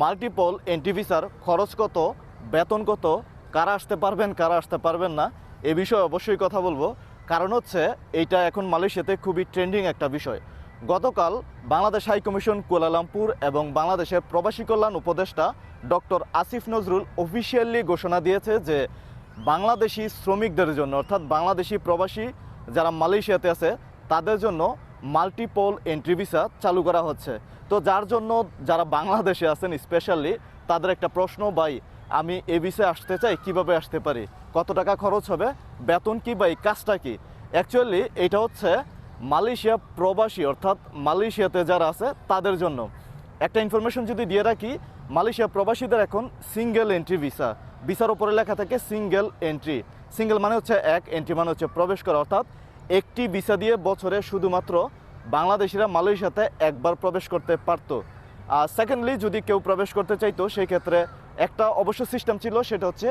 Multiple entry ভিসার খরচ কত, বেতন কত, কারা আসতে পারবেন, কারা আসতে পারবেন না, এ বিষয়ে অবশ্যই কথা বলব। কারণ হচ্ছে, এইটা এখন মালয়েশিয়াতে খুবই ট্রেন্ডিং একটা বিষয়। গতকাল বাংলাদেশ হাই কমিশন কুয়ালালামপুর এবং বাংলাদেশের প্রবাসী কল্যাণ উপদেষ্টা ডক্টর আসিফ নজরুল অফিসিয়ালি ঘোষণা দিয়েছে যে, বাংলাদেশি শ্রমিকদের জন্য, অর্থাৎ বাংলাদেশি প্রবাসী যারা মালয়েশিয়াতে আছে, তাদের জন্য মাল্টিপল এন্ট্রি ভিসা চালু করা হচ্ছে। তো যার জন্য যারা বাংলাদেশে আছেন স্পেশালি তাদের একটা প্রশ্ন, ভাই, আমি এ ভিসে আসতে চাই, কীভাবে আসতে পারি? কত টাকা খরচ হবে? বেতন কি? বা এই কাজটা কি? অ্যাকচুয়ালি এটা হচ্ছে মালয়েশিয়া প্রবাসী, অর্থাৎ মালয়েশিয়াতে যারা আছে, তাদের জন্য। একটা ইনফরমেশন যদি দিয়ে রাখি, মালয়েশিয়া প্রবাসীদের এখন সিঙ্গেল এন্ট্রি ভিসা ভিসার উপরে লেখা থাকে সিঙ্গেল এন্ট্রি সিঙ্গেল মানে হচ্ছে এক এন্ট্রি মানে হচ্ছে প্রবেশ করা, অর্থাৎ একটি ভিসা দিয়ে বছরে শুধুমাত্র বাংলাদেশিরা মালয়েশিয়াতে একবার প্রবেশ করতে পারতো। আর সেকেন্ডলি যদি কেউ প্রবেশ করতে চাইতো, সেই ক্ষেত্রে একটা অবশ্য সিস্টেম ছিল, সেটা হচ্ছে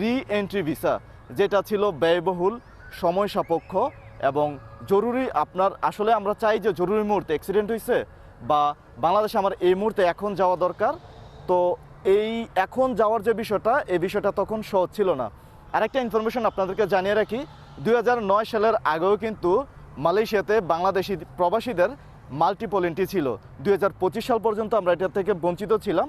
রি এন্ট্রি ভিসা যেটা ছিল ব্যয়বহুল, সময় সাপেক্ষ এবং জরুরি আপনার, আসলে আমরা চাই যে জরুরি মুহূর্তে অ্যাক্সিডেন্ট হয়েছে বা বাংলাদেশে আমার এই মুহূর্তে এখন যাওয়া দরকার। তো এই এখন যাওয়ার যে বিষয়টা, এই বিষয়টা তখন সহজ ছিল না। আরেকটা ইনফরমেশন আপনাদেরকে জানিয়ে রাখি দুই হাজার নয় সালের আগেও কিন্তু মালয়েশিয়াতে বাংলাদেশি প্রবাসীদের মাল্টিপল এন্ট্রি ছিল। দুই হাজার পঁচিশ সাল পর্যন্ত আমরা এটা থেকে বঞ্চিত ছিলাম।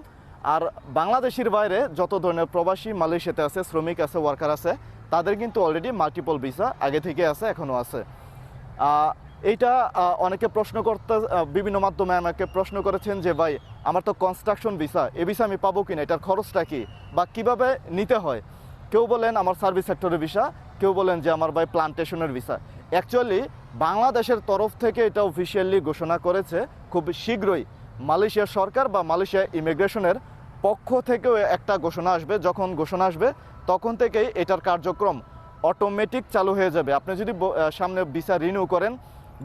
আর বাংলাদেশের বাইরে যত ধরনের প্রবাসী মালয়েশিয়াতে আছে, শ্রমিক আছে ওয়ার্কার আছে, তাদের কিন্তু অলরেডি মাল্টিপল ভিসা আগে থেকে আছে এখনও আছে। এইটা অনেকে প্রশ্ন করতে বিভিন্ন মাধ্যমে আমাকে প্রশ্ন করেছেন যে, ভাই, আমার তো কনস্ট্রাকশন ভিসা এ ভিসা আমি পাবো কিনা? এটার খরচটা কী? বা কীভাবে নিতে হয়? কেউ বলেন, আমার সার্ভিস সেক্টরের ভিসা কেউ বলেন যে আমার ভাই প্লান্টেশনের ভিসা অ্যাকচুয়ালি বাংলাদেশের তরফ থেকে এটা অফিসিয়ালি ঘোষণা করেছে খুব শীঘ্রই। মালয়েশিয়া সরকার বা মালয়েশিয়া ইমিগ্রেশনের পক্ষ থেকেও একটা ঘোষণা আসবে। যখন ঘোষণা আসবে, তখন থেকেই এটার কার্যক্রম অটোমেটিক চালু হয়ে যাবে। আপনি যদি সামনে ভিসা রিনিউ করেন,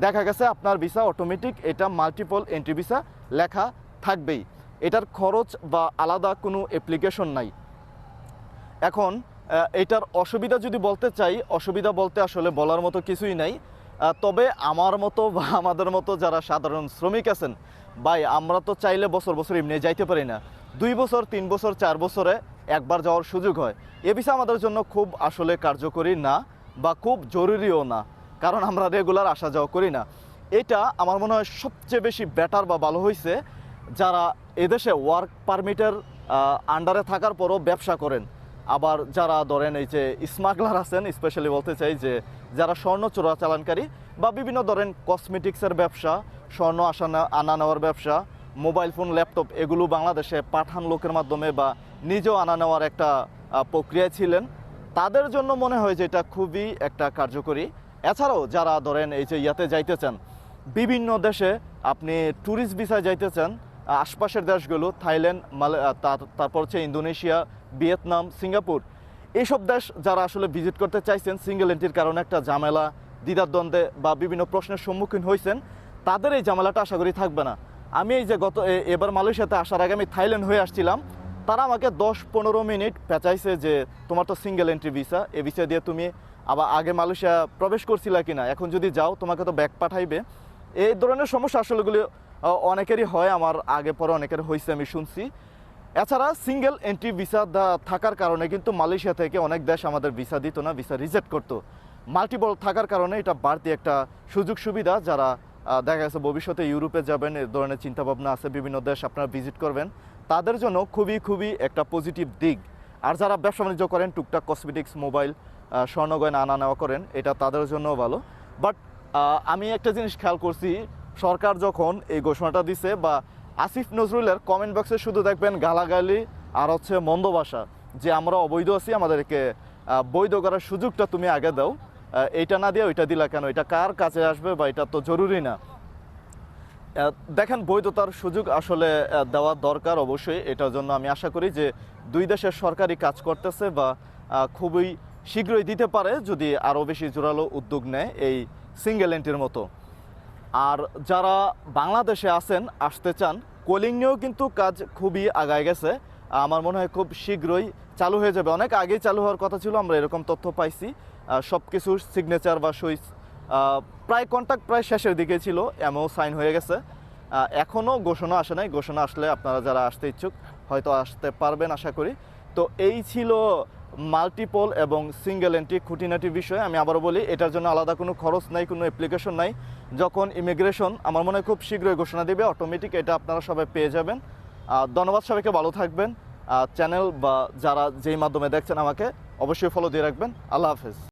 দেখা গেছে আপনার ভিসা অটোমেটিক এটা মাল্টিপল এন্ট্রি ভিসা লেখা থাকবেই। এটার খরচ বা আলাদা কোনো অ্যাপ্লিকেশন নাই। এখন এটার অসুবিধা যদি বলতে চাই, অসুবিধা বলতে আসলে বলার মতো কিছুই নাই। তবে আমার মতো বা আমাদের মতো যারা সাধারণ শ্রমিক আছেন, ভাই, আমরা তো চাইলে বছর বছর এমনি যাইতে পারি না। দুই বছর, তিন বছর, চার বছরে একবার যাওয়ার সুযোগ হয়। এ বিষয়ে আমাদের জন্য খুব আসলে কার্যকরী না বা খুব জরুরিও না, কারণ আমরা রেগুলার আসা যাওয়া করি না। এটা আমার মনে হয় সবচেয়ে বেশি বেটার বা ভালো হয়েছে যারা এদেশে ওয়ার্ক পারমিটের আন্ডারে থাকার পরও ব্যবসা করেন। আবার যারা ধরেন এই যে স্মাগলার আছেন স্পেশালি বলতে চাই যে যারা স্বর্ণ চোরাচালানকারী বা বিভিন্ন ধরেন কসমেটিক্সের ব্যবসা, স্বর্ণ আসানা, আনা নেওয়ার ব্যবসা মোবাইল ফোন ল্যাপটপ এগুলো বাংলাদেশে পাঠান লোকের মাধ্যমে বা নিজেও আনা নেওয়ার একটা প্রক্রিয়া ছিলেন। তাদের জন্য মনে হয় যে এটা খুবই একটা কার্যকরী। এছাড়াও যারা ধরেন এই যে ইয়াতে যাইতে চান, বিভিন্ন দেশে আপনি ট্যুরিস্ট ভিসায় যাইতে চান আশপাশের দেশগুলো, থাইল্যান্ড তারপর হচ্ছে ইন্দোনেশিয়া ভিয়েতনাম, সিঙ্গাপুর। এইসব দেশ যারা আসলে ভিজিট করতে চাইছেন সিঙ্গেল এন্ট্রির কারণে একটা ঝামেলা, দ্বিধাদ্বন্দ্বে বা বিভিন্ন প্রশ্নের সম্মুখীন হয়েছেন, তাদের এই ঝামেলাটা আশা করি থাকবে না। আমি এই যে গত এবার মালয়েশিয়াতে আসার আগে আমি থাইল্যান্ড হয়ে আসছিলাম, তারা আমাকে দশ পনেরো মিনিট পেঁচাইছে যে, তোমার তো সিঙ্গেল এন্ট্রি ভিসা এ ভিসা দিয়ে তুমি আবার আগে মালয়েশিয়া প্রবেশ করছিলা কিনা? এখন যদি যাও, তোমাকে তো ব্যাগ পাঠাইবে। এই ধরনের সমস্যা আসলেগুলি অনেকেরই হয়, আমার আগে পরে অনেকের হয়েছে, আমি শুনছি। এছাড়া সিঙ্গেল এন্ট্রি ভিসা থাকার কারণে কিন্তু মালয়েশিয়া থেকে অনেক দেশ আমাদের ভিসা দিত না, ভিসা রিজেক্ট করতো। মাল্টিপল থাকার কারণে এটা বাড়তি একটা সুযোগ সুবিধা যারা দেখা গেছে ভবিষ্যতে ইউরোপে যাবেন, এ ধরনের চিন্তাভাবনা আছে, বিভিন্ন দেশ আপনারা ভিজিট করবেন, তাদের জন্য খুবই খুবই একটা পজিটিভ দিক। আর যারা ব্যবসা বাণিজ্য করেন, টুকটাক কসমেটিক্স মোবাইল স্বর্ণ গয়না আনা নেওয়া করেন, এটা তাদের জন্যও ভালো। বাট আমি একটা জিনিস খেয়াল করছি, সরকার যখন এই ঘোষণাটা দিছে বা আসিফ নজরুলের কমেন্ট বক্সে শুধু দেখবেন গালাগালি আর হচ্ছে মন্দ ভাষা, যে আমরা অবৈধ আছি, আমাদেরকে বৈধ করার সুযোগটা তুমি আগে দাও। এইটা না দিয়ে ওইটা দিলা কেন? এটা কার কাছে আসবে বা এটা তো জরুরি না? দেখেন, বৈধতার সুযোগ আসলে দেওয়া দরকার অবশ্যই। এটার জন্য আমি আশা করি যে দুই দেশের সরকারি কাজ করতেছে বা খুবই শীঘ্রই দিতে পারে যদি আরও বেশি জোরালো উদ্যোগ নেয় এই সিঙ্গেল এন্ট্রির মতো। আর যারা বাংলাদেশে আছেন, আসতে চান, কোলিং নিয়েও কিন্তু কাজ খুবই আগায় গেছে। আমার মনে হয় খুব শীঘ্রই চালু হয়ে যাবে। অনেক আগেই চালু হওয়ার কথা ছিল, আমরা এরকম তথ্য পাইছি। সব কিছুর সিগনেচার বা সই প্রায় কন্ট্যাক্ট প্রায় শেষের দিকে ছিল এমও সাইন হয়ে গেছে। এখনও ঘোষণা আসে নাই। ঘোষণা আসলে আপনারা যারা আসতে ইচ্ছুক, হয়তো আসতে পারবেন আশা করি। তো এই ছিল মাল্টিপল এবং সিঙ্গেল এন্ট্রি খুঁটিনাটি বিষয়ে আমি আবারও বলি, এটার জন্য আলাদা কোনো খরচ নাই, কোনো অ্যাপ্লিকেশন নাই। যখন ইমিগ্রেশন আমার মনে হয় খুব শীঘ্রই ঘোষণা দেবে অটোমেটিক এটা আপনারা সবাই পেয়ে যাবেন। ধন্যবাদ সবাইকে, ভালো থাকবেন। চ্যানেল বা যারা যেই মাধ্যমে দেখছেন আমাকে, অবশ্যই ফলো দিয়ে রাখবেন। আল্লাহ হাফেজ।